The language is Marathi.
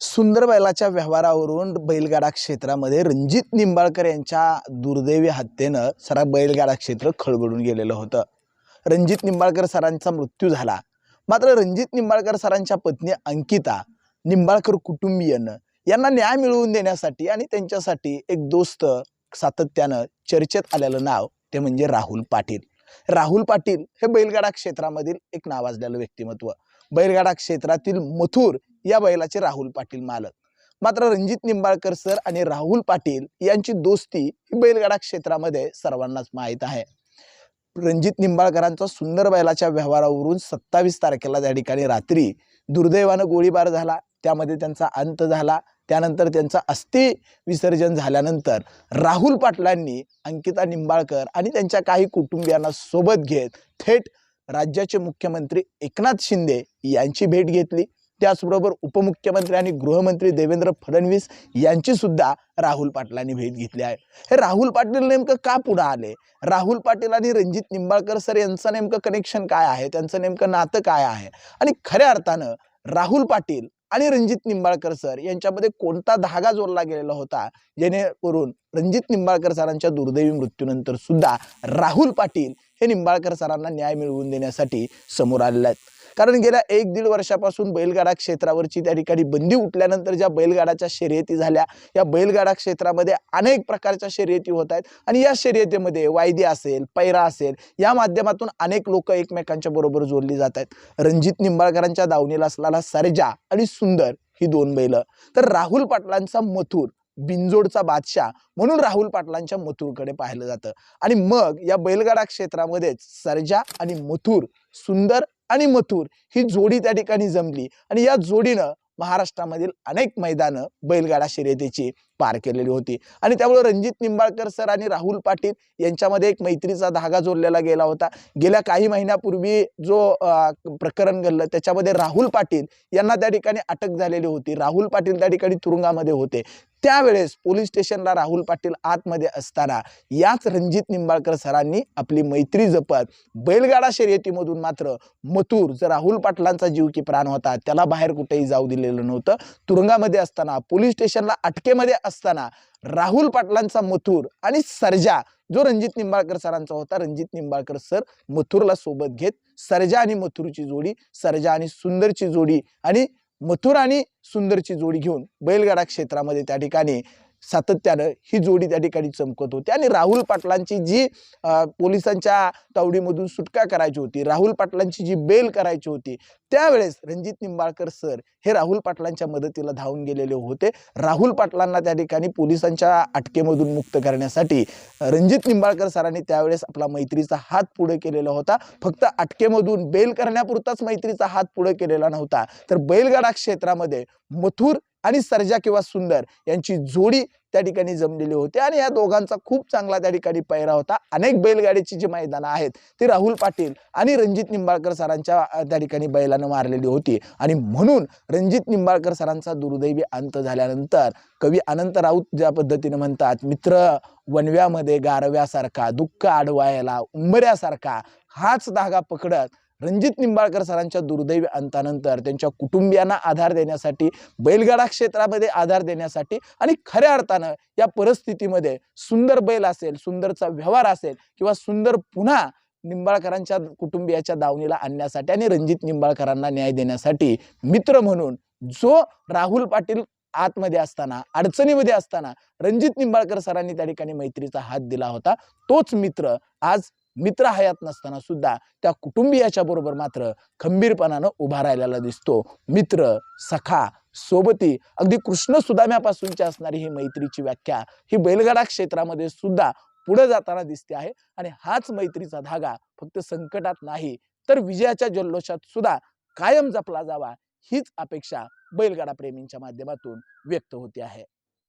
सुंदर बैलाच्या व्यवहारावरून बैलगाडा क्षेत्रामध्ये रणजित निंबाळकर यांच्या दुर्दैवी हत्येनं सरा बैलगाडा क्षेत्र खळबळून गेलेलं होतं. रणजित निंबाळकर सरांचा मृत्यू झाला. मात्र रणजित निंबाळकर सरांच्या पत्नी अंकिता निंबाळकर कुटुंबीयनं यांना न्याय मिळवून देण्यासाठी आणि त्यांच्यासाठी एक दोस्त सातत्यानं चर्चेत आलेलं नाव ते म्हणजे राहुल पाटील. राहुल पाटील हे बैलगाडा क्षेत्रामधील एक नावाजलेलं व्यक्तिमत्व. बैलगाडा क्षेत्रातील मथुर या बैलाचे राहुल पाटील मालक. मात्र रणजित निंबाळकर सर आणि राहुल पाटील यांची दोस्ती ही बैलगाडा क्षेत्रामध्ये सर्वांनाच माहीत आहे. रणजित निंबाळकरांचा सुंदर बैलाच्या व्यवहारावरून सत्तावीस तारखेला त्या ठिकाणी रात्री दुर्दैवानं गोळीबार झाला. त्यामध्ये त्यांचा अंत झाला. त्यानंतर त्यांचा अस्थि विसर्जन झाल्यानंतर राहुल पाटलांनी अंकिता निंबाळकर आणि त्यांच्या काही कुटुंबियांना सोबत घेत थेट राज्याचे मुख्यमंत्री एकनाथ शिंदे यांची भेट घेतली. त्याचबरोबर उपमुख्यमंत्री आणि गृहमंत्री देवेंद्र फडणवीस यांची सुद्धा राहुल पाटलांनी भेट घेतली आहे. हे राहुल पाटील नेमकं का पुढे आले? राहुल पाटील आणि रणजित निंबाळकर सर यांचं नेमकं कनेक्शन काय आहे? त्यांचं नेमकं नातं काय आहे? आणि खऱ्या अर्थानं राहुल पाटील आणि रणजित निंबाळकर सर यांच्यामध्ये कोणता धागा जोडला गेलेला होता? जेणेकरून रणजित निंबाळकर सरांच्या दुर्दैवी मृत्यूनंतर सुद्धा राहुल पाटील हे निंबाळकर सरांना न्याय मिळवून देण्यासाठी समोर आलेले आहेत. कारण गेल्या एक दीड वर्षापासून बैलगाडा क्षेत्रावरची त्या ठिकाणी बंदी उठल्यानंतर ज्या बैलगाडाच्या शर्यती झाल्या या बैलगाडा क्षेत्रामध्ये अनेक प्रकारच्या शर्यती होत आहेत. आणि या शर्यतीमध्ये वायदी असेल पैरा असेल या माध्यमातून अनेक लोक एकमेकांच्या बरोबर जोडली जात आहेत. रणजित निंबाळकरांच्या दावणीला असलेला सरजा आणि सुंदर ही दोन बैल. तर राहुल पाटलांचा मथुर बिंजोडचा बादशाह म्हणून राहुल पाटलांच्या मथुरकडे पाहिलं जातं. आणि मग या बैलगाडा क्षेत्रामध्येच सरजा आणि मथुर सुंदर आणि मथुर ही जोडी त्या ठिकाणी जमली. आणि या जोडीनं महाराष्ट्रामधील अनेक मैदानं बैलगाडा शर्यतीची पार केलेली होती. आणि त्यामुळे रणजित निंबाळकर सर आणि राहुल पाटील यांच्यामध्ये एक मैत्रीचा धागा जोडलेला गेला होता. गेल्या काही महिन्यापूर्वी जो प्रकरण घडलं त्याच्यामध्ये राहुल पाटील यांना त्या ठिकाणी अटक झालेली होती. राहुल पाटील त्या ठिकाणी तुरुंगामध्ये होते. त्यावेळेस पोलीस स्टेशनला राहुल पाटील आतमध्ये असताना याच रणजित निंबाळकर सरांनी आपली मैत्री जपत बैलगाडा शर्यतीमधून मात्र मथुर जर राहुल पाटलांचा जीव की प्राण होता त्याला बाहेर कुठेही जाऊ दिलेलं नव्हतं. तुरुंगामध्ये असताना पोलीस स्टेशनला अटकेमध्ये असताना राहुल पाटलांचा मथुर आणि सर्जा जो रणजित निंबाळकर सरांचा होता रणजित निंबाळकर सर मथुरला सोबत घेत सर्जा आणि मथुरची जोडी सर्जा आणि सुंदरची जोडी आणि मथुर आणि सुंदरची जोडी घेऊन बैलगाडा क्षेत्रामध्ये त्या ठिकाणी सातत्यानं ही जोडी त्या ठिकाणी चमकत होती. आणि राहुल पाटलांची जी पोलिसांच्या तावडीमधून सुटका करायची होती राहुल पाटलांची जी बेल करायची होती त्यावेळेस रणजित निंबाळकर सर हे राहुल पाटलांच्या मदतीला धावून गेलेले होते. राहुल पाटलांना त्या ठिकाणी पोलिसांच्या अटकेमधून मुक्त करण्यासाठी रणजित निंबाळकर सरांनी त्यावेळेस आपला मैत्रीचा हात पुढे केलेला होता. फक्त अटकेमधून बेल करण्यापुरताच मैत्रीचा हात पुढे केलेला नव्हता. तर बैलगाडा क्षेत्रामध्ये मथुर आणि सर्जा किंवा सुंदर यांची जोडी त्या ठिकाणी जमलेली होती. आणि या दोघांचा खूप चांगला त्या ठिकाणी पैरा होता. अनेक बैलगाडीची जी मैदानं आहेत ती राहुल पाटील आणि रणजित निंबाळकर सरांच्या त्या ठिकाणी बैलानं मारलेली होती. आणि म्हणून रणजित निंबाळकर सरांचा दुर्दैवी अंत झाल्यानंतर कवी अनंत राऊत ज्या पद्धतीने म्हणतात मित्र वनव्यामध्ये गारव्यासारखा दुःख आडवायला उंबऱ्यासारखा हाच धागा पकडत रणजित निंबाळकर सरांच्या दुर्दैवी अंतानंतर त्यांच्या कुटुंबियांना आधार देण्यासाठी बैलगाडा क्षेत्रामध्ये आधार देण्यासाठी आणि खऱ्या अर्थानं या परिस्थितीमध्ये सुंदर बैल असेल सुंदरचा व्यवहार असेल किंवा सुंदर पुन्हा निंबाळकरांच्या कुटुंबियाच्या दावणीला आणण्यासाठी आणि रणजित निंबाळकरांना न्याय देण्यासाठी मित्र म्हणून जो राहुल पाटील आतमध्ये असताना अडचणीमध्ये असताना रणजित निंबाळकर सरांनी त्या ठिकाणी मैत्रीचा हात दिला होता. तोच मित्र आज मित्र हयात नसताना सुद्धा त्या कुटुंबियाच्या बरोबर मात्र खंबीरपणानं उभा राहिलेला दिसतो. मित्र सखा सोबती अगदी कृष्ण सुदाम्यापासूनची असणारी ही मैत्रीची व्याख्या ही बैलगाडा क्षेत्रामध्ये सुद्धा पुढे जाताना दिसते आहे. आणि हाच मैत्रीचा धागा फक्त संकटात नाही तर विजयाच्या जल्लोषात सुद्धा कायम जपला जावा हीच अपेक्षा बैलगाडा प्रेमींच्या माध्यमातून व्यक्त होते आहे.